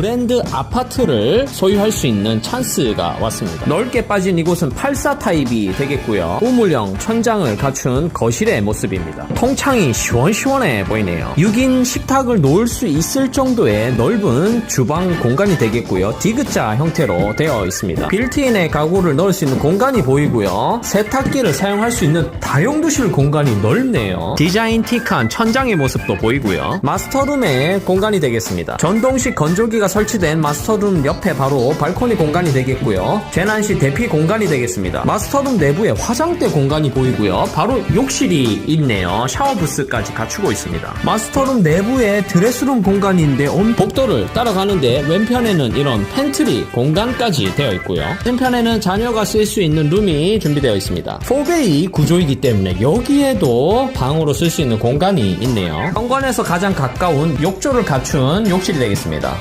브랜드 아파트를 소유할 수 있는 찬스가 왔습니다. 넓게 빠진 이곳은 84 타입이 되겠고요. 우물형 천장을 갖춘 거실의 모습입니다. 통창이 시원시원해 보이네요. 6인 식탁을 놓을 수 있을 정도의 넓은 주방 공간이 되겠고요. 디귿자 형태로 되어 있습니다. 빌트인의 가구를 넣을 수 있는 공간이 보이고요. 세탁기를 사용할 수 있는 다용도실 공간이 넓네요. 디자인틱한 천장의 모습도 보이고요. 마스터룸의 공간이 되겠습니다. 전동식 건조기가 설치된 마스터룸 옆에 바로 발코니 공간이 되겠고요. 재난시 대피 공간이 되겠습니다. 마스터룸 내부에 화장대 공간이 보이고요. 바로 욕실이 있네요. 샤워 부스까지 갖추고 있습니다. 마스터룸 내부에 드레스룸 공간인데 온 복도를 따라가는데 왼편에는 이런 팬트리 공간까지 되어 있고요. 왼편에는 자녀가 쓸 수 있는 룸이 준비되어 있습니다. 4베이 구조이기 때문에 여기에도 방으로 쓸 수 있는 공간이 있네요. 현관에서 가장 가까운 욕조를 갖춘 욕실이 되겠습니다.